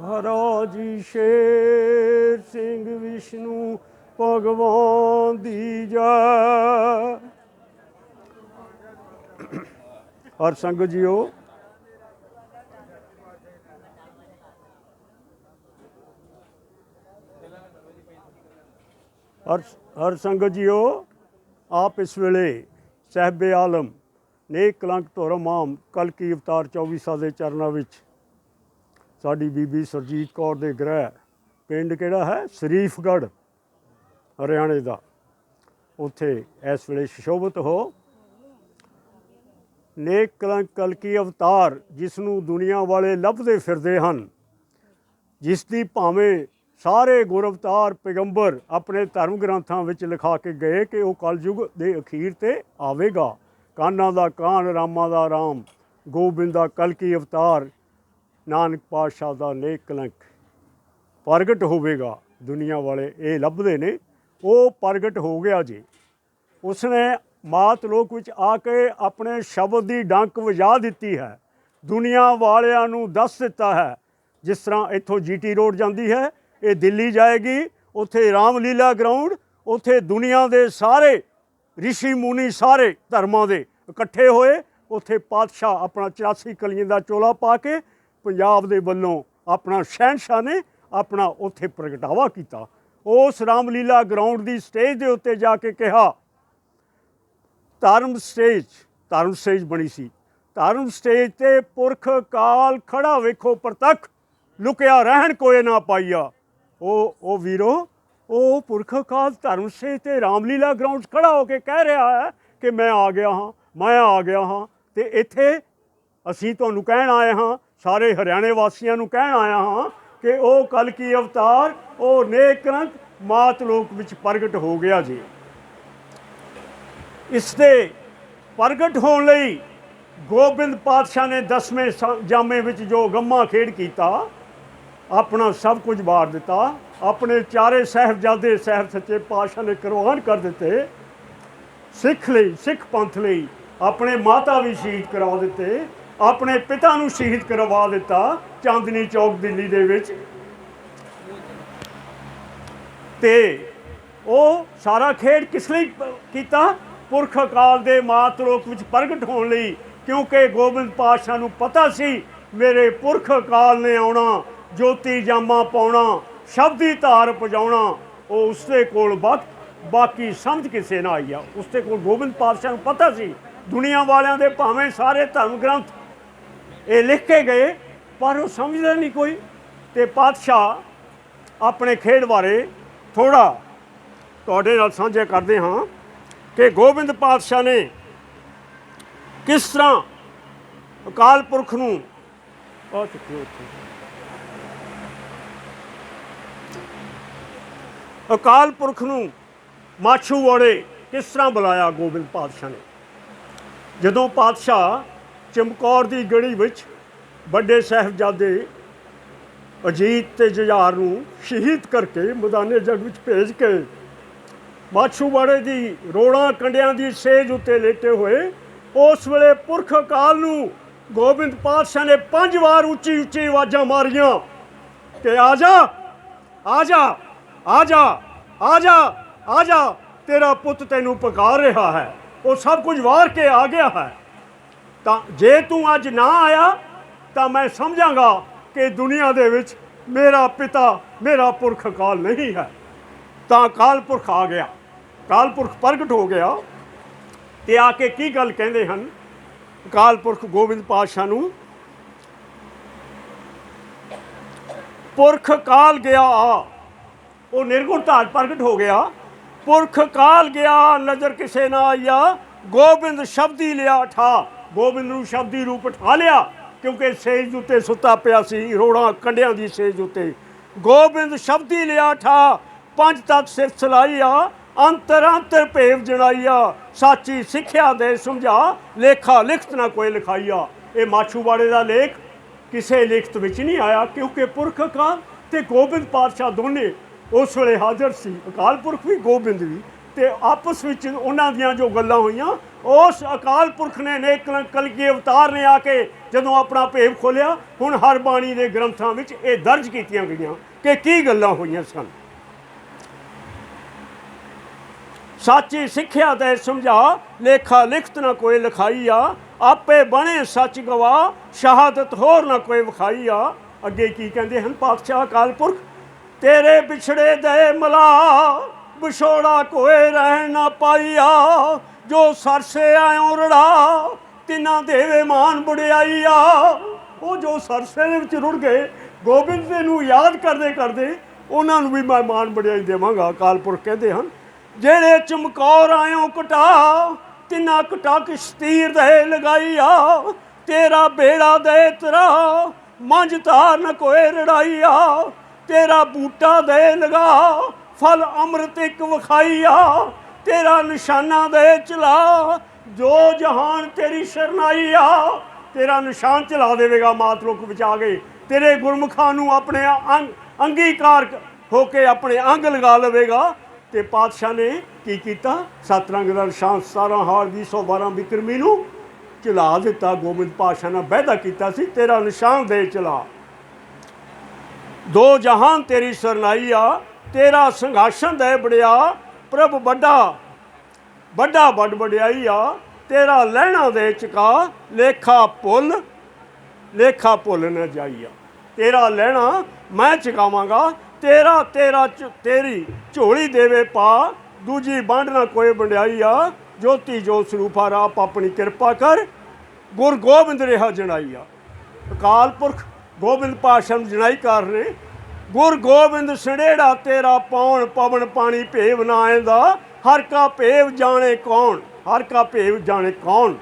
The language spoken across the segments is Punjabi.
ਮਹਾਰਾਜ ਸ਼ੇਰ ਸਿੰਘ ਵਿਸ਼ਨੂੰ ਭਗਵਾਨ ਦੀ ਜੈ। ਹਰ ਸੰਗਤ ਜੀਓ। ਹਰ ਹਰ ਸੰਗਤ ਜੀਓ। ਆਪ ਇਸ ਵੇਲੇ ਸਹਿਬੇ ਆਲਮ ਨੇਕ ਕਲੰਕ ਧਰਮ ਆਮ ਕਲ ਕੀ ਅਵਤਾਰ 24 ਦੇ ਚਰਨਾਂ ਵਿੱਚ ਸਾਡੀ ਬੀਬੀ ਸਰਜੀਤ ਕੌਰ ਦੇ ਗ੍ਰਹਿ, ਪਿੰਡ ਕਿਹੜਾ ਹੈ? ਸ਼ਰੀਫਗੜ੍ਹ, ਹਰਿਆਣੇ ਦਾ। ਉੱਥੇ ਇਸ ਵੇਲੇ ਸ਼ੋਭਤ ਹੋ। ਨੇਕ ਕਲੰਕ ਕਲ ਕੀ ਅਵਤਾਰ ਜਿਸ ਨੂੰ ਦੁਨੀਆ ਵਾਲੇ ਲੱਭਦੇ ਫਿਰਦੇ ਹਨ। ਜਿਸ ਦੀ ਭਾਵੇਂ ਸਾਰੇ ਗੁਰਅਵਤਾਰ ਪੈਗੰਬਰ ਆਪਣੇ ਧਰਮ ਗ੍ਰੰਥਾਂ ਵਿੱਚ ਲਿਖਾ ਕੇ ਗਏ ਕਿ ਉਹ ਕਲਯੁਗ ਦੇ ਅਖੀਰ ਤੇ ਆਵੇਗਾ। ਕਾਨਾਂ ਦਾ ਕਾਨ, ਰਾਮਾਂ ਦਾ ਰਾਮ, ਗੋਬਿੰਦ ਦਾ ਕਲਕੀ ਅਵਤਾਰ ਨਾਨਕ ਪਾਤਸ਼ਾਹ ਦਾ ਨੇਕ ਕਲੰਕ। ਪ੍ਰਗਟ ਹੋਵੇਗਾ ਦੁਨੀਆ ਵਾਲੇ, ਇਹ ਲੱਭਦੇ ਨੇ। ਉਹ ਪ੍ਰਗਟ ਹੋ ਗਿਆ ਜੀ। ਉਸਨੇ ਮਾਤ ਲੋਕ ਵਿੱਚ ਆ ਕੇ ਆਪਣੇ ਸ਼ਬਦ ਦੀ ਡੰਕ ਵਜਾ ਦਿੱਤੀ ਹੈ। ਦੁਨੀਆ ਵਾਲਿਆਂ ਨੂੰ ਦੱਸ ਦਿੱਤਾ ਹੈ, ਜਿਸ ਤਰ੍ਹਾਂ ਇੱਥੋਂ ਜੀਟੀ ਰੋਡ ਜਾਂਦੀ ਹੈ, ਇਹ ਦਿੱਲੀ ਜਾਏਗੀ, ਉੱਥੇ ਰਾਮਲੀਲਾ ਗਰਾਊਂਡ, ਉੱਥੇ ਦੁਨੀਆ ਦੇ ਸਾਰੇ, ਰਿਸ਼ੀ ਮੁਨੀ ਸਾਰੇ ਧਰਮਾਂ ਦੇ ਇਕੱਠੇ ਹੋਏ, ਉੱਥੇ ਪਾਤਸ਼ਾਹ ਆਪਣਾ 84 ਕਲੀਆਂ ਦਾ ਚੋਲਾ ਪਾ ਕੇ ਪੰਜਾਬ ਦੇ ਵੱਲੋਂ ਆਪਣਾ ਸ਼ਹਿਨशाह ਨੇ ਆਪਣਾ ਉੱਥੇ ਪ੍ਰਗਟਾਵਾ ਕੀਤਾ। ਉਸ ਰਾਮਲੀਲਾ ਗਰਾਊਂਡ ਦੀ ਸਟੇਜ ਦੇ ਉੱਤੇ ਜਾ ਕੇ ਕਿਹਾ, ਧਰਮ ਸਟੇਜ ਧਰਮ ਸਟੇਜ ਬਣੀ ਸੀ। ਧਰਮ ਸਟੇਜ ਤੇ ਪੁਰਖ ਕਾਲ ਖੜਾ ਵੇਖੋ ਪ੍ਰਤੱਖ, ਲੁਕਿਆ ਰਹਿਣ ਕੋਏ ਨਾ ਪਾਈਆ। ਉਹ ਉਹ ਵੀਰੋ, ਉਹ ਪੁਰਖ ਕਾਲ ਧਰਮ ਸਟੇਜ ਤੇ ਰਾਮਲੀਲਾ ਗਰਾਊਂਡ 'ਚ ਖੜਾ ਹੋ ਕੇ ਕਹਿ ਰਿਹਾ ਹੈ ਕਿ ਮੈਂ ਆ ਗਿਆ ਹਾਂ, ਮੈਂ ਆ ਗਿਆ ਹਾਂ ਤੇ ਇੱਥੇ ਅਸੀਂ ਤੁਹਾਨੂੰ ਕਹਿਣ ਆਏ ਹਾਂ ਸਾਰੇ ਹਰਿਆਣੇ ਵਾਸੀਆਂ ਨੂੰ ਕਹਿਣ ਆਇਆ ਹਾਂ ਕਿ ਉਹ ਕਲ ਕੀ ਅਵਤਾਰ, ਉਹ ਨੇਕ ਰੰਗ ਮਾਤ ਲੋਕ ਵਿੱਚ ਪ੍ਰਗਟ ਹੋ ਗਿਆ ਜੀ। ਇਸ ਦੇ ਪ੍ਰਗਟ ਹੋਣ ਲਈ ਗੋਬਿੰਦ ਪਾਤਸ਼ਾਹ ਨੇ ਦਸਵੇਂ ਸ- ਜਾਮੇ ਵਿੱਚ ਜੋ ਗੰਮਾ ਖੇਡ ਕੀਤਾ, ਆਪਣਾ ਸਭ ਕੁਝ ਵਾਰ ਦਿੱਤਾ। ਆਪਣੇ ਚਾਰੇ ਸਾਹਿਬਜ਼ਾਦੇ ਸਾਹਿਬ ਸੱਚੇ ਪਾਤਸ਼ਾਹ ਨੇ ਕੁਰਬਾਨ ਕਰ ਦਿੱਤੇ। ਸਿੱਖ ਲਈ, ਸਿੱਖ ਪੰਥ ਲਈ ਆਪਣੇ ਮਾਤਾ ਵੀ ਸ਼ਹੀਦ ਕਰਾ ਦਿੱਤੇ। ਆਪਣੇ ਪਿਤਾ ਨੂੰ ਸ਼ਹੀਦ ਕਰਵਾ ਦਿੱਤਾ ਚਾਂਦਨੀ ਚੌਕ ਦਿੱਲੀ ਦੇ ਵਿੱਚ। ਤੇ ਉਹ ਸਾਰਾ ਖੇਡ ਕਿਸ ਲਈ ਕੀਤਾ? ਪੁਰਖ ਅਕਾਲ ਦੇ ਮਾਤ ਲੋਕ ਵਿੱਚ ਪ੍ਰਗਟ ਹੋਣ ਲਈ, ਕਿਉਂਕਿ ਗੋਬਿੰਦ ਪਾਤਸ਼ਾਹ ਨੂੰ ਪਤਾ ਸੀ, ਮੇਰੇ ਪੁਰਖ ਅਕਾਲ ਨੇ ਆਉਣਾ, ਜੋਤੀ ਜਾਮਾ ਪਾਉਣਾ, ਸ਼ਬਦੀ ਧਾਰ ਪਜਾਉਣਾ ਉਹ ਉਸਦੇ ਕੋਲ ਵਕਤ ਬਾਕੀ ਸਮਝ ਕਿਸੇ ਨਾ ਆਈ ਆ। ਉਸਦੇ ਕੋਲ ਗੋਬਿੰਦ ਪਾਤਸ਼ਾਹ ਨੂੰ ਪਤਾ ਸੀ, ਦੁਨੀਆ ਵਾਲਿਆਂ ਦੇ ਭਾਵੇਂ ਸਾਰੇ ਧਰਮ ਗ੍ਰੰਥ ਇਹ ਲਿਖ ਕੇ ਗਏ, ਪਰ ਉਹ ਸਮਝਦਾ ਨਹੀਂ ਕੋਈ। ਤੇ ਪਾਤਸ਼ਾਹ ਆਪਣੇ ਖੇਡ ਬਾਰੇ ਥੋੜਾ ਤੁਹਾਡੇ ਨਾਲ ਸਾਂਝਾ ਕਰਦੇ ਹਾਂ ਕਿ ਗੋਬਿੰਦ ਪਾਤਸ਼ਾਹ ਨੇ ਕਿਸ ਤਰ੍ਹਾਂ ਅਕਾਲ ਪੁਰਖ ਨੂੰ ਆ ਚੁੱਕਿਓ ਉੱਥੇ। ਅਕਾਲ ਪੁਰਖ ਨੂੰ ਮਾਛੂ ਵਾੜੇ ਕਿਸ ਤਰ੍ਹਾਂ ਬੁਲਾਇਆ ਗੋਬਿੰਦ ਪਾਤਸ਼ਾਹ ਨੇ? ਜਦੋਂ ਪਾਤਸ਼ਾਹ ਚਮਕੌਰ ਦੀ ਗੜੀ ਵਿੱਚ ਵੱਡੇ ਸਾਹਿਬਜ਼ਾਦੇ ਅਜੀਤ ਤੇ ਜੁਝਾਰ ਨੂੰ ਸ਼ਹੀਦ ਕਰਕੇ ਮੈਦਾਨੇ ਜੰਗ ਵਿੱਚ ਭੇਜ ਕੇ ਮਾਛੂਵਾੜੇ ਦੀ ਰੋੜਾਂ ਕੰਡਿਆਂ ਦੀ ਸੇਜ ਉੱਤੇ ਲੇਟੇ ਹੋਏ, ਉਸ ਵੇਲੇ ਪੁਰਖ ਅਕਾਲ ਨੂੰ ਗੋਬਿੰਦ ਪਾਤਸ਼ਾਹ ਨੇ ਪੰਜ ਵਾਰ ਉੱਚੀ ਉੱਚੀ ਆਵਾਜ਼ਾਂ ਮਾਰੀਆਂ ਕਿ ਆ ਜਾ ਆ ਜਾ ਆ ਜਾ ਆ ਜਾ ਆ ਜਾ, ਤੇਰਾ ਪੁੱਤ ਤੈਨੂੰ ਪੁਕਾਰ ਰਿਹਾ ਹੈ। ਉਹ ਸਭ ਕੁਝ ਵਾਰ ਕੇ ਆ ਗਿਆ ਹੈ। ਤਾਂ ਜੇ ਤੂੰ ਅੱਜ ਨਾ ਆਇਆ, ਤਾਂ ਮੈਂ ਸਮਝਾਂਗਾ ਕਿ ਦੁਨੀਆ ਦੇ ਵਿੱਚ ਮੇਰਾ ਪਿਤਾ ਮੇਰਾ ਪੁਰਖ ਕਾਲ ਨਹੀਂ ਹੈ। ਤਾਂ ਕਾਲ ਪੁਰਖ ਆ ਗਿਆ। ਕਾਲ ਪੁਰਖ ਪ੍ਰਗਟ ਹੋ ਗਿਆ। ਤੇ ਆ ਕੇ ਕੀ ਗੱਲ ਕਹਿੰਦੇ ਹਨ? ਕਾਲ ਪੁਰਖ ਗੋਬਿੰਦ ਪਾਤਸ਼ਾਹ ਨੂੰ, ਪੁਰਖ ਕਾਲ ਗਿਆ ਆ ਉਹ ਨਿਰਗੁਣ ਧਾਰ ਪ੍ਰਗਟ ਹੋ ਗਿਆ। ਪੁਰਖ ਕਾਲ ਗਿਆ, ਨਜ਼ਰ ਕਿਸੇ ਨਾ ਆਇਆ, ਗੋਬਿੰਦ ਸ਼ਬਦੀ ਲਿਆ ਠਾ। ਗੋਬਿੰਦ ਨੂੰ ਸ਼ਬਦੀ ਰੂਪ ਠਾ ਲਿਆ, ਕਿਉਂਕਿ ਸੇਜ ਉੱਤੇ ਸੁੱਤਾ ਪਿਆ ਸੀ, ਰੋੜਾਂ ਕੰਡਿਆਂ ਦੀ ਸੇਜ ਉੱਤੇ। ਗੋਬਿੰਦ ਸ਼ਬਦੀ ਲਿਆ ਠਾ, ਪੰਜ ਤਤ ਸਿਰ ਸਲਾਈਆ ਅੰਤਰ ਅੰਤਰ ਭੇਵ ਜਣਾਈਆ ਸਾਚੀ ਸਿੱਖਿਆ ਦੇ ਸਮਝਾ, ਲੇਖਾ ਲਿਖਤ ਨਾ ਕੋਈ ਲਿਖਾਈਆ ਇਹ ਮਾਛੂਵਾੜੇ ਦਾ ਲੇਖ ਕਿਸੇ ਲਿਖਤ ਵਿੱਚ ਨਹੀਂ ਆਇਆ, ਕਿਉਂਕਿ ਪੁਰਖ ਅਕਾਲ ਤੇ ਗੋਬਿੰਦ ਪਾਤਸ਼ਾਹ ਦੋਨੇ ਉਸ ਵੇਲੇ ਹਾਜ਼ਰ ਸੀ। ਅਕਾਲ ਪੁਰਖ ਵੀ, ਗੋਬਿੰਦ ਵੀ, ਤੇ ਆਪਸ ਵਿੱਚ ਉਹਨਾਂ ਦੀਆਂ ਜੋ ਗੱਲਾਂ ਹੋਈਆਂ ਉਸ ਅਕਾਲ ਪੁਰਖ ਨੇ ਨੇਕ ਕਲਕੀ ਅਵਤਾਰ ਨੇ ਆ ਕੇ ਜਦੋਂ ਆਪਣਾ ਭੇਵ ਖੋਲਿਆ, ਹੁਣ ਹਰ ਬਾਣੀ ਦੇ ਗ੍ਰੰਥਾਂ ਵਿੱਚ ਇਹ ਦਰਜ ਕੀਤੀਆਂ ਗਈਆਂ ਕਿ ਕੀ ਗੱਲਾਂ ਹੋਈਆਂ ਸਨ। ਸਾਚੀ ਸਿੱਖਿਆ ਦੇ ਸਮਝਾ, ਲੇਖਾ ਲਿਖਤ ਨਾ ਕੋਈ ਲਿਖਾਈ ਆ ਆਪੇ ਬਣੇ ਸੱਚ ਗਵਾ, ਸ਼ਹਾਦਤ ਹੋਰ ਨਾ ਕੋਈ ਵਿਖਾਈ ਆ ਅੱਗੇ ਕੀ ਕਹਿੰਦੇ ਹਨ ਪਾਤਸ਼ਾਹ ਅਕਾਲ ਪੁਰਖ? ਤੇਰੇ ਵਿਛੜੇ ਦੇ ਮਲਾ, ਵਿਛੋੜਾ ਕੋਈ ਰਹਿਣ ਨਾ ਪਾਈਆ। ਜੋ ਸਰਸੇ ਆਇਓ ਰੜਾ, ਤਿਨਾਂ ਦੇਵੇ ਮਾਨ ਬੁੜਿਆਈ ਆ ਉਹ ਜੋ ਸਰਸੇ ਦੇ ਵਿੱਚ ਰੁੜ ਗਏ, ਗੋਬਿੰਦ ਦੇ ਨੂੰ ਯਾਦ ਕਰਦੇ ਕਰਦੇ ਉਹਨਾਂ ਨੂੰ ਵੀ ਮੈਂ ਮਾਨ ਬੜਿਆਈ ਦੇਵਾਂਗਾ, ਅਕਾਲ ਪੁਰਖ ਕਹਿੰਦੇ ਹਨ। ਜਿਹੜੇ ਚਮਕੌਰ ਆਇਓ ਕਟਾ ਤਿੰਨਾ ਕਟਾ ਕਿਸ਼ਤੀਰ ਦੇ ਲਗਾਈਆ। ਤੇਰਾ ਬੇੜਾ ਦੇ ਤਰਾ, ਮੰਝ ਧਾਰ ਨ ਕੋਏ ਰੜਾਈਆ। ਤੇਰਾ ਬੂਟਾ ਦੇ ਲਗਾ, ਫਲ ਅੰਮ੍ਰਿਤ ਇੱਕ ਵਿਖਾਈਆ। ਤੇਰਾ ਨਿਸ਼ਾਨਾ ਦੇ ਚਲਾ, ਜੋ ਜਹਾਨ ਤੇਰੀ ਸਰਨਾਈ ਆ, ਤੇਰਾ ਨਿਸ਼ਾਨ ਚਲਾ ਦੇਵੇਗਾ ਮਾਤ ਲੋਕ ਆ ਗਏ ਤੇਰੇ ਗੁਰਮੁਖਾਂ ਨੂੰ ਆਪਣੇ ਅੰਗ, ਅੰਗੀਕਾਰ ਹੋ ਕੇ ਆਪਣੇ ਅੰਗ ਲਗਾ ਲਵੇਗਾ। ਤੇ ਪਾਤਸ਼ਾਹ ਨੇ ਕੀ ਕੀਤਾ? ਸੱਤ ਦਾ ਨਿਸ਼ਾਨ 17 ਹਾਰ 212 ਬਿਕਰਮੀ ਨੂੰ ਚਲਾ ਦਿੱਤਾ। ਗੋਬਿੰਦ ਪਾਤਸ਼ਾਹ ਨੇ ਵਾਅਦਾ ਕੀਤਾ ਸੀ, ਤੇਰਾ ਨਿਸ਼ਾਨ ਦੇ ਚਲਾ। ਦੋ ਜਹਾਨ ਤੇਰੀ ਸਰਨਾਈ ਆ, ਤੇਰਾ ਸੰਘਾਸ਼ਨ ਦੇ ਬੜਿਆ ਪ੍ਰਭ ਵੱਡਾ ਵੱਡਾ ਵੱਡ ਵਡਿਆਈ ਆ, ਤੇਰਾ ਲਹਿਣਾ ਦੇ ਚਕਾ ਲੇਖਾ ਭੁੱਲ ਲੇਖਾ ਭੁੱਲ ਨਾ ਜਾਈਆ। ਤੇਰਾ ਲੈਣਾ ਮੈਂ ਚੁਕਾਵਾਂਗਾ, ਤੇਰਾ ਤੇਰਾ ਝ- ਤੇਰੀ ਝੋਲੀ ਦੇਵੇ ਪਾ, ਦੂਜੀ ਵੰਡ ਨਾ ਕੋਈ ਵੰਡਿਆਈ ਆ, ਜੋਤੀ ਜੋ ਸਰੂਪਾ ਰਾਪ ਆਪਣੀ ਕਿਰਪਾ ਕਰ, ਗੁਰ ਗੋਬਿੰਦ ਰਿਹਾ ਜਣਾਈਆ ਅਕਾਲ ਪੁਰਖ ਗੋਬਿੰਦ ਪਾਸ਼ਾ ਨੂੰ ਜਣਾਈ ਕਰ ਨੇ ਗੁਰ ਗੋਬਿੰਦ ਸੜੇੜਾ ਤੇਰਾ ਪੌਣ ਪਵਨ ਪਾਣੀ ਭੇਵ ਨਾ ਆਂਦਾ ਹਰ ਕਾ ਭੇਵ ਜਾਣੇ ਕੌਣ, ਹਰ ਕਾ ਭੇਵ ਜਾਣੇ ਕੌਣ।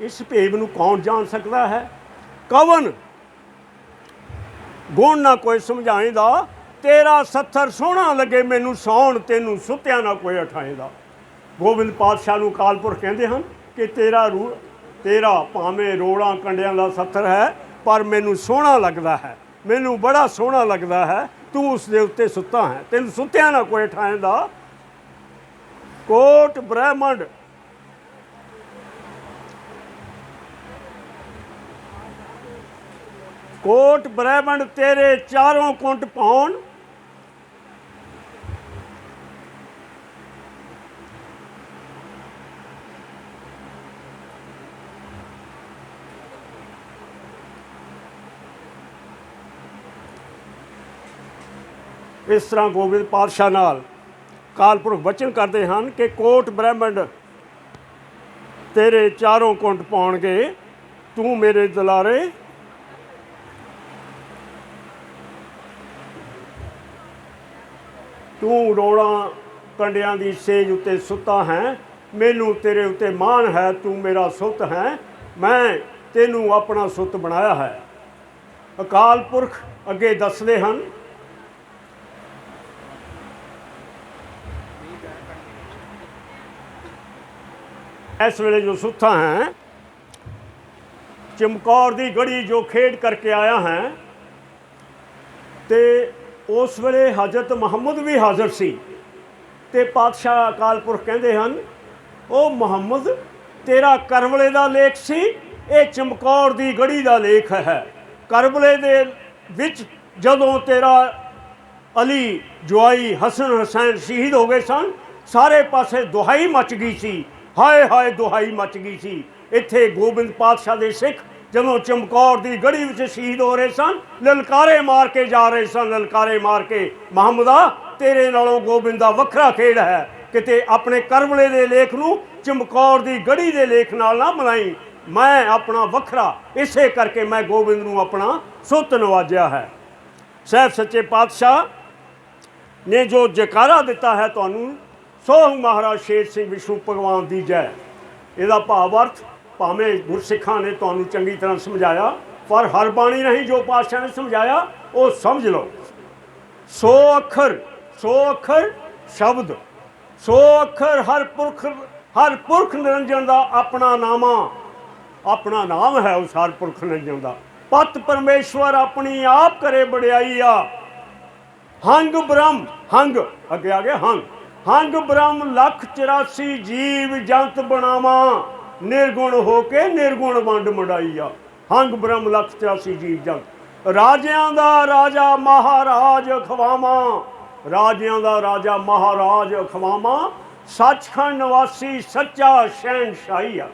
ਇਸ ਭੇਵ ਨੂੰ ਕੌਣ ਜਾਣ ਸਕਦਾ ਹੈ? ਕਵਨ। ਗੁਣ ਨਾ ਕੋਈ ਸਮਝਾਏਦਾ ਤੇਰਾ ਸੱਥਰ ਸੋਹਣਾ ਲੱਗੇ, ਮੈਨੂੰ ਸੌਣ, ਤੈਨੂੰ ਸੁੱਤਿਆ ਨਾ ਕੋਈ ਉਠਾਏਦਾ ਗੋਬਿੰਦ ਪਾਤਸ਼ਾਹ ਨੂੰ ਕਾਲਪੁਰ ਕਹਿੰਦੇ ਹਨ ਕਿ ਤੇਰਾ ਰੂ ਤੇਰਾ ਭਾਵੇਂ ਰੋੜਾਂ ਕੰਡਿਆਂ ਦਾ ਸੱਥਰ ਹੈ, ਪਰ ਮੈਨੂੰ ਸੋਹਣਾ ਲੱਗਦਾ ਹੈ। ਮੈਨੂੰ ਬੜਾ ਸੋਹਣਾ ਲੱਗਦਾ ਹੈ। ਤੂੰ ਉਸ ਦੇ ਉੱਤੇ ਸੁੱਤਾ ਹੈ। ਤੈਨੂੰ ਸੁੱਤਿਆ ਨਾ ਕੋਈ ਉਠਾਏਦਾ ਕੋਟ ਬ੍ਰਹਮੰਡ। ਕੋਟ ਬ੍ਰਹਮੰਡ ਤੇਰੇ ਚਾਰੋਂ ਕੁੰਟ ਪਾਉਣ। ਇਸ ਤਰ੍ਹਾਂ ਗੋਬਿੰਦ ਪਾਤਸ਼ਾਹ ਨਾਲ ਕਾਲਪੁਰਖ ਵਚਨ ਕਰਦੇ ਹਨ ਕਿ ਕੋਟ ਬ੍ਰਹਮੰਡ ਤੇਰੇ ਚਾਰੋਂ ਕੁੰਡ ਪਾਉਣਗੇ, ਤੂੰ ਮੇਰੇ ਦੁਲਾਰੇ। ਤੂੰ ਰੋੜਾਂ ਕੰਡਿਆਂ ਦੀ ਸੇਜ ਉੱਤੇ ਸੁੱਤਾ ਹੈ, ਮੈਨੂੰ ਤੇਰੇ ਉੱਤੇ ਮਾਣ ਹੈ, ਤੂੰ ਮੇਰਾ ਸੁੱਤ ਹੈ, ਮੈਂ ਤੈਨੂੰ ਆਪਣਾ ਸੁੱਤ ਬਣਾਇਆ ਹੈ। ਅਕਾਲ ਪੁਰਖ ਅੱਗੇ ਦੱਸਦੇ ਹਨ ਇਸ ਵੇਲੇ ਜੋ ਸੁੱਥਾ ਹੈ, ਚਮਕੌਰ ਦੀ ਗੜੀ ਜੋ ਖੇਡ ਕਰਕੇ ਆਇਆ ਹੈ, ਤੇ ਉਸ ਵੇਲੇ ਹਜ਼ਰਤ ਮੁਹੰਮਦ ਵੀ ਹਾਜ਼ਰ ਸੀ। ਤੇ ਪਾਤਸ਼ਾਹ ਅਕਾਲ ਪੁਰਖ ਕਹਿੰਦੇ ਹਨ ਉਹ ਮੁਹੰਮਦ, ਤੇਰਾ ਕਰਬਲੇ ਦਾ ਲੇਖ ਸੀ, ਇਹ ਚਮਕੌਰ ਦੀ ਗੜੀ ਦਾ ਲੇਖ ਹੈ। ਕਰਬਲੇ ਦੇ ਵਿੱਚ ਜਦੋਂ ਤੇਰਾ ਅਲੀ, ਜੁਆਈ ਹਸਨ ਹੁਸੈਨ ਸ਼ਹੀਦ ਹੋ ਗਏ ਸਨ, ਸਾਰੇ ਪਾਸੇ ਦੁਹਾਈ ਮਚ ਗਈ ਸੀ। ਹਾਏ ਹਾਏ ਦੁਹਾਈ ਮਚ ਗਈ ਸੀ। ਇੱਥੇ ਗੋਬਿੰਦ ਪਾਤਸ਼ਾਹ ਦੇ ਸਿੱਖ ਜਦੋਂ ਚਮਕੌਰ ਦੀ ਗੜੀ ਵਿੱਚ ਸ਼ਹੀਦ ਹੋ ਰਹੇ ਸਨ, ਲਲਕਾਰੇ ਮਾਰ ਕੇ ਜਾ ਰਹੇ ਸਨ, ਲਲਕਾਰੇ ਮਾਰ ਕੇ, ਮੁਹੰਮਦਾ, ਤੇਰੇ ਨਾਲੋਂ ਗੋਬਿੰਦ ਦਾ ਵੱਖਰਾ ਖੇਡ ਹੈ। ਕਿਤੇ ਆਪਣੇ ਕਰਵਲੇ ਦੇ ਲੇਖ ਨੂੰ ਚਮਕੌਰ ਦੀ ਗੜੀ ਦੇ ਲੇਖ ਨਾਲ ਨਾ ਬਣਾਈ। ਮੈਂ ਆਪਣਾ ਵੱਖਰਾ, ਇਸੇ ਕਰਕੇ ਮੈਂ ਗੋਬਿੰਦ ਨੂੰ ਆਪਣਾ ਸੁੱਤ ਨਵਾਜਿਆ ਹੈ। ਸਹਿਬ ਸੱਚੇ ਪਾਤਸ਼ਾਹ ਨੇ ਜੋ ਜਕਾਰਾ ਦਿੱਤਾ ਹੈ ਤੁਹਾਨੂੰ ਸੋ ਮਹਾਰਾਜ ਸ਼ੇਰ ਸਿੰਘ ਵਿਸ਼ਨੂੰ ਭਗਵਾਨ ਦੀ ਜੈ। ਇਹਦਾ ਭਾਵ ਅਰਥ, ਭਾਵੇਂ ਗੁਰਸਿੱਖਾਂ ਨੇ ਤੁਹਾਨੂੰ ਚੰਗੀ ਤਰ੍ਹਾਂ ਸਮਝਾਇਆ, ਪਰ ਹਰ ਬਾਣੀ ਨਹੀਂ ਜੋ ਪਾਤਸ਼ਾਹ ਨੇ ਸਮਝਾਇਆ, ਉਹ ਸਮਝ ਲਓ। ਸੋ ਅੱਖਰ ਸੋ ਅੱਖਰ ਸ਼ਬਦ, ਸੋ ਅੱਖਰ ਹਰ ਪੁਰਖ ਹਰ ਪੁਰਖ ਨਿਰੰਜਨ ਦਾ ਆਪਣਾ ਨਾਮਾ। ਆਪਣਾ ਨਾਮ ਹੈ ਉਸ ਹਰ ਪੁਰਖ ਨਿਰੰਜਨ ਦਾ। ਪਤ ਪਰਮੇਸ਼ਵਰ ਆਪਣੀ ਆਪ ਕਰੇ ਬੜਾਈ ਆ ਹੰਗ ਬ੍ਰਹਮ, ਹੰਗ, ਅੱਗੇ ਆ ਗਿਆ ਹੰਗ। ਹੰਗ ਬ੍ਰਹਮ ਲੱਖ 84 ਜੀਵ ਜੰਤ ਬਣਾਵਾ, ਨਿਰਗੁਣ ਹੋ ਕੇ ਨਿਰਗੁਣ ਵੰਡ ਮੜਾਈ ਹੰਗ ਬ੍ਰਹਮ ਲੱਖ 84 ਜੀਵ ਜੰਤ। ਰਾਜਿਆਂ ਦਾ ਰਾਜਾ ਮਹਾਰਾਜ ਖਵਾਵਾਂ, ਰਾਜਿਆਂ ਦਾ ਰਾਜਾ ਮਹਾਰਾਜ ਖਵਾਵਾਂ। ਸੱਚਖੰਡ ਨਿਵਾਸੀ ਸੱਚਾ ਸ਼ਹਿਨਸ਼ਾਹੀ ਆ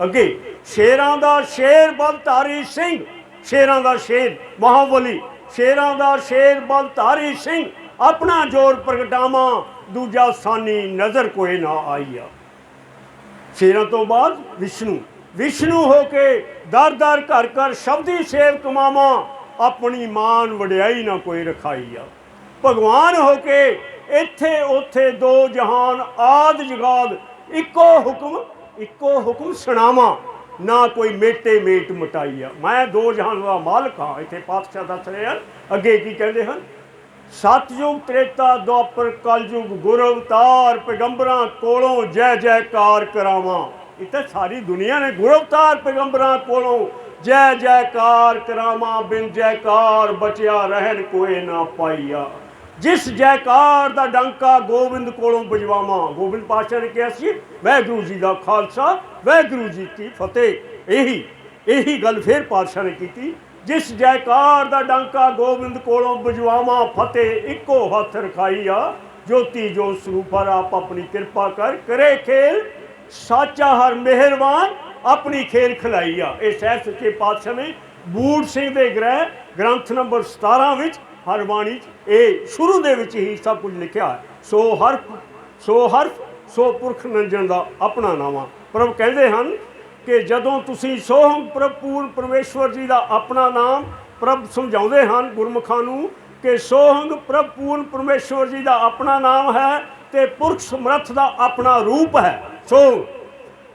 ਅੱਗੇ, ਸ਼ੇਰਾਂ ਦਾ ਸ਼ੇਰ ਬਲਧਾਰੀ ਸਿੰਘ, ਸ਼ੇਰਾਂ ਦਾ ਸ਼ੇਰ ਮਹਾਬਲੀ, ਸ਼ੇਰਾਂ ਦਾ ਸ਼ੇਰ ਬਲਧਾਰੀ ਸਿੰਘ। ਆਪਣਾ ਜੋਰ ਪ੍ਰਗਟਾਵਾਂ, ਦੂਜਾ ਸਾਨੀ ਨਜ਼ਰ ਕੋਈ ਨਾ ਆਈ ਆ ਸ਼ੇਰਾਂ ਤੋਂ ਬਾਅਦ ਵਿਸ਼ਨੂੰ। ਵਿਸ਼ਨੂੰ ਹੋ ਕੇ ਦਰ ਦਰ ਘਰ ਘਰ ਸ਼ਬਦੀ ਸੇਵ ਕਮਾਵਾਂ, ਆਪਣੀ ਮਾਨ ਵਡਿਆਈ ਨਾ ਕੋਈ ਰਖਾਈ ਆ ਭਗਵਾਨ ਹੋ ਕੇ ਇੱਥੇ ਉੱਥੇ ਦੋ ਜਹਾਨ ਆਦ ਜਗਾਦ, ਇੱਕੋ ਹੁਕਮ ਇੱਕੋ ਹੁਕਮ ਸੁਣਾਵਾਂ, ਨਾ ਕੋਈ ਮੇਟੇ ਮੇਟ ਮਟਾਈ ਆ ਮੈਂ ਦੋ ਜਹਾਨ ਦਾ ਮਾਲਕ ਹਾਂ, ਇੱਥੇ ਪਾਤਸ਼ਾਹ ਦੱਸ ਰਹੇ ਹਨ, ਅੱਗੇ ਕੀ ਕਹਿੰਦੇ ਹਨ? ਸਤਯੁਗ ਤ੍ਰੇਤਾ ਦੁਆਪਰ ਕਲਯੁਗ ਗੁਰ ਅਵਤਾਰ ਪੈਗੰਬਰਾਂ ਕੋਲੋਂ ਜੈ ਜੈਕਾਰ ਕਰਾਵਾਂ। ਇਹ ਤਾਂ ਸਾਰੀ ਦੁਨੀਆ ਨੇ ਗੁਰ ਅਵਤਾਰ ਪੈਗੰਬਰਾਂ ਕੋਲੋਂ ਜੈ ਜੈਕਾਰ ਕਰਾਵਾਂ, ਬਿਨ ਜੈਕਾਰ ਬਚਿਆ ਰਹਿਣ ਕੋਈ ਨਾ ਪਾਈਆ। ਜਿਸ ਜੈਕਾਰ ਦਾ ਡੰਕਾ ਗੋਬਿੰਦ ਕੋਲੋਂ ਵਜਵਾਵਾਂ ਗੋਬਿੰਦ ਪਾਤਸ਼ਾਹ ਨੇ ਕਿਹਾ ਸੀ ਵਾਹਿਗੁਰੂ ਜੀ ਦਾ ਖਾਲਸਾ ਵਾਹਿਗੁਰੂ ਜੀ ਕੀ ਫਤਿਹ। ਇਹੀ ਇਹੀ ਗੱਲ ਫੇਰ ਪਾਤਸ਼ਾਹ ਨੇ ਕੀਤੀ। ਜਿਸ ਜੈਕਾਰ ਦਾ ਡਾਂਕਾ ਗੋਬਿੰਦ ਕੋਲੋਂ ਵਜਵਾਵਾਂ ਫਤਿਹ ਇੱਕੋ ਹੱਥ ਰਖਾਈ ਆ ਜੋਤੀ ਜੋ ਸਰੂਪਰ ਆਪ ਆਪਣੀ ਕਿਰਪਾ ਕਰ, ਕਰੇ ਖੇਲ। ਸਾਚਾ ਹਰ ਮਿਹਰਬਾਨ, ਆਪਣੀ ਖੇਲ ਖਿਲਾਈ ਆ ਇਹ ਸਹਿ ਸੱਚੇ ਪਾਤਸ਼ਾਹ ਨੇ ਬੂੜ ਸਿੰਘ ਦੇ ਗ੍ਰਹਿ, ਗ੍ਰੰਥ ਨੰਬਰ 17 ਵਿੱਚ ਹਰਬਾਣੀ 'ਚ ਇਹ ਸ਼ੁਰੂ ਦੇ ਵਿੱਚ ਹੀ ਸਭ ਕੁਝ ਲਿਖਿਆ ਸੋ ਹਰਫ ਸੋ ਹਰਫ ਸੋ ਪੁਰਖ ਨੰਜਨ ਦਾ ਆਪਣਾ ਨਾਮਾ ਪ੍ਰਭ ਕਹਿੰਦੇ ਹਨ ਕਿ ਜਦੋਂ ਤੁਸੀਂ ਸੋਹੰ ਪ੍ਰਭ ਪੂਰਨ ਪਰਮੇਸ਼ਵਰ ਜੀ ਦਾ ਆਪਣਾ ਨਾਮ ਪ੍ਰਭ ਸਮਝਾਉਂਦੇ ਹਨ ਗੁਰਮੁਖਾਂ ਨੂੰ ਕਿ ਸੋਹੰਗ ਪ੍ਰਭ ਪੂਰਨ ਪਰਮੇਸ਼ਵਰ ਜੀ ਦਾ ਆਪਣਾ ਨਾਮ ਹੈ ਤੇ ਪੁਰਖ ਸਮਰੱਥ ਦਾ ਆਪਣਾ ਰੂਪ ਹੈ। ਸੋ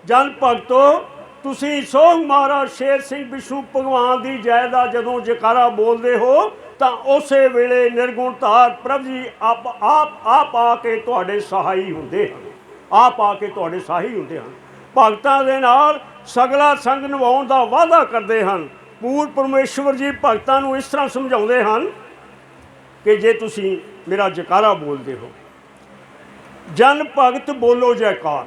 ਜਨ ਭਗਤੋ, ਤੁਸੀਂ ਸੋਹੰ ਮਹਾਰਾਜ ਸ਼ੇਰ ਸਿੰਘ ਵਿਸ਼ੂ ਭਗਵਾਨ ਦੀ ਜੈ ਦਾ ਜਦੋਂ ਜਕਾਰਾ ਬੋਲਦੇ ਹੋ, ਤਾਂ ਉਸੇ ਵੇਲੇ ਨਿਰਗੁਣ ਧਾਰ ਪ੍ਰਭ ਜੀ ਆਪ ਆਪ ਆਪ ਆ ਕੇ ਤੁਹਾਡੇ ਸਹਾਈ ਹੁੰਦੇ ਹਨ। ਆਪ ਆ ਕੇ ਤੁਹਾਡੇ ਸਹਾਈ ਹੁੰਦੇ ਹਨ। ਭਗਤਾਂ ਦੇ ਨਾਲ ਸਗਲਾ ਸੰਗ ਨਿਭਾਉਣ ਦਾ ਵਾਅਦਾ ਕਰਦੇ ਹਨ। ਪੂਰ ਪਰਮੇਸ਼ਵਰ ਜੀ ਭਗਤਾਂ ਨੂੰ ਇਸ ਤਰ੍ਹਾਂ ਸਮਝਾਉਂਦੇ ਹਨ ਕਿ ਜੇ ਤੁਸੀਂ ਮੇਰਾ ਜਕਾਰਾ ਬੋਲਦੇ ਹੋ, ਜਨ ਭਗਤ ਬੋਲੋ ਜੈਕਾਰ,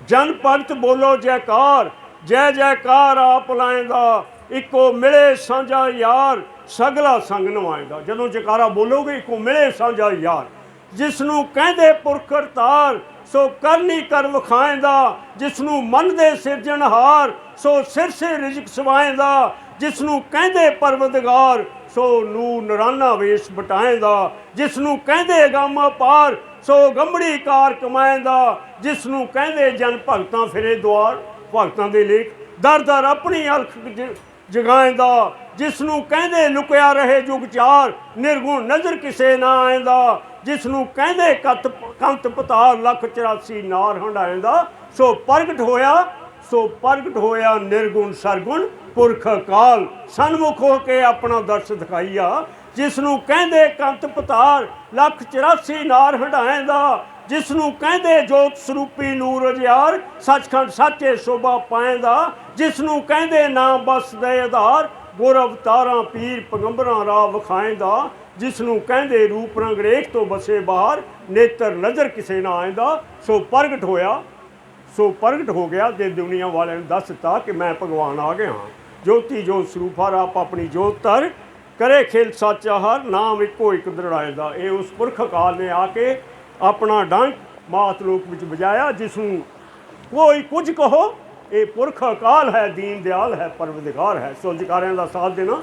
ਜਨ ਭਗਤ ਬੋਲੋ ਜੈਕਾਰ, ਜੈ ਜੈਕਾਰ ਆਪ ਲਾਏਂਦਾ, ਇੱਕੋ ਮਿਲੇ ਸਾਂਝਾ ਯਾਰ, ਸਗਲਾ ਸੰਗ ਨਵਾਏਂਦਾ ਜਦੋਂ ਜੈਕਾਰਾ ਬੋਲੋਗੇ, ਇੱਕੋ ਮਿਲੇ ਸਾਂਝਾ ਯਾਰ ਜਿਸ ਨੂੰ ਕਹਿੰਦੇ ਪੁਰਖ ਕਰਤਾਰ ਸੋ ਕਰਨੀ ਕਰ ਵਿਖਾਏਂਦਾ ਜਿਸ ਨੂੰ ਮੰਨਦੇ ਸਿਰਜਣਹਾਰ ਸੋ ਸਿਰ ਸੇ ਰਿਜ਼ਕ ਸਵਾਏਂਦਾ ਜਿਸ ਨੂੰ ਕਹਿੰਦੇ ਪਰਵਦਗਾਰ ਸੋ ਨੂੰ ਨਰਾਨਾ ਵੇਸ ਬਟਾਏਂਦਾ ਜਿਸ ਨੂੰ ਕਹਿੰਦੇ ਗਾਮਾ ਪਾਰ, ਸੋ ਗੰਬੜੀ ਕਾਰ ਕਮਾਏਂਦਾ ਜਿਸ ਨੂੰ ਕਹਿੰਦੇ ਜਨ ਭਗਤਾਂ ਫਿਰੇ ਦੁਆਰ, ਭਗਤਾਂ ਦੇ ਲੇਖ, ਦਰ ਦਰ ਆਪਣੀ ਅਲਖ ਜ- ਜਗਾਏਂਦਾ ਜਿਸ ਨੂੰ ਕਹਿੰਦੇ ਲੁਕਿਆ ਰਹੇ ਜੁਗ ਚਾਰ, ਨਿਰਗੁਣ ਨਜ਼ਰ ਕਿਸੇ ਨਾ ਆਏਂਦਾ ਜਿਸ ਨੂੰ ਕਹਿੰਦੇ ਕਤ ਕੰਤ ਪਤਾਰ ਲੱਖ 84 ਨਾਰ ਹੰਡਾਏਂਦਾ ਸੋ ਪ੍ਰਗਟ ਹੋਇਆ, ਸੋ ਪ੍ਰਗਟ ਹੋਇਆ ਨਿਰਗੁਣ ਸਰਗੁਣ, ਪੁਰਖ ਅਕਾਲ ਸਨਮੁਖ ਹੋ ਕੇ ਆਪਣਾ ਦਰਸ ਦਿਖਾਈਆ ਜਿਸ ਨੂੰ ਕਹਿੰਦੇ ਕੰਤ ਪਤਾਰ ਲੱਖ 84 ਨਾਰ ਹੰਡਾਏਂਦਾ ਜਿਸ ਨੂੰ ਕਹਿੰਦੇ ਜੋਤ ਸਰੂਪੀ ਨੂਰ ਅਜਿਆਰ ਸੱਚਖੰਡ ਸਾਚੇ ਸੋਭਾ ਪਾਏਂਦਾ ਜਿਸ ਨੂੰ ਕਹਿੰਦੇ ਨਾਮ ਬਸ ਦੇ ਆਧਾਰ, ਗੁਰ ਅਵਤਾਰਾਂ, ਪੀਰ, ਪਗੰਬਰਾਂ ਰਾਹ ਵਿਖਾਏਂਦਾ ਜਿਸ ਨੂੰ ਕਹਿੰਦੇ ਰੂਪ ਰੰਗ ਰੇਖ ਤੋਂ ਬਸੇ ਬਾਹਰ ਨੇਤਰ ਨਜ਼ਰ ਕਿਸੇ ਨਾ ਆਏਂਦਾ ਸੋ ਪ੍ਰਗਟ ਹੋਇਆ, ਸੋ ਪ੍ਰਗਟ ਹੋ ਗਿਆ ਜੇ ਦੁਨੀਆ ਵਾਲਿਆਂ ਨੂੰ ਦੱਸ ਦਿੱਤਾ ਕਿ ਮੈਂ ਭਗਵਾਨ ਆ ਗਿਆ ਹਾਂ। ਜੋਤੀ ਜੋਤ ਸਰੂਪਾ ਆਪ ਆਪਣੀ ਜੋਤ ਧਰ, ਕਰੇ ਖੇਲ ਸਾਚਾ ਹਰ, ਨਾਮ ਇੱਕੋ ਇੱਕ ਦ੍ਰਿੜਾਏਦਾ ਇਹ ਉਸ ਪੁਰਖ ਅਕਾਲ ਨੇ ਆ ਕੇ ਆਪਣਾ ਡੰਗ ਮਾਤ ਲੋਕ ਵਿੱਚ ਵਜਾਇਆ ਜਿਸ ਨੂੰ ਕੋਈ ਕੁਝ ਕਹੋ, ਇਹ ਪੁਰਖ ਅਕਾਲ ਹੈ, ਦੀਨ ਦਿਆਲ ਹੈ ਪਰਵਦਗਾਰ ਹੈ। ਸੋ ਜਕਾਰਿਆਂ ਦਾ ਸਾਥ ਦੇਣਾ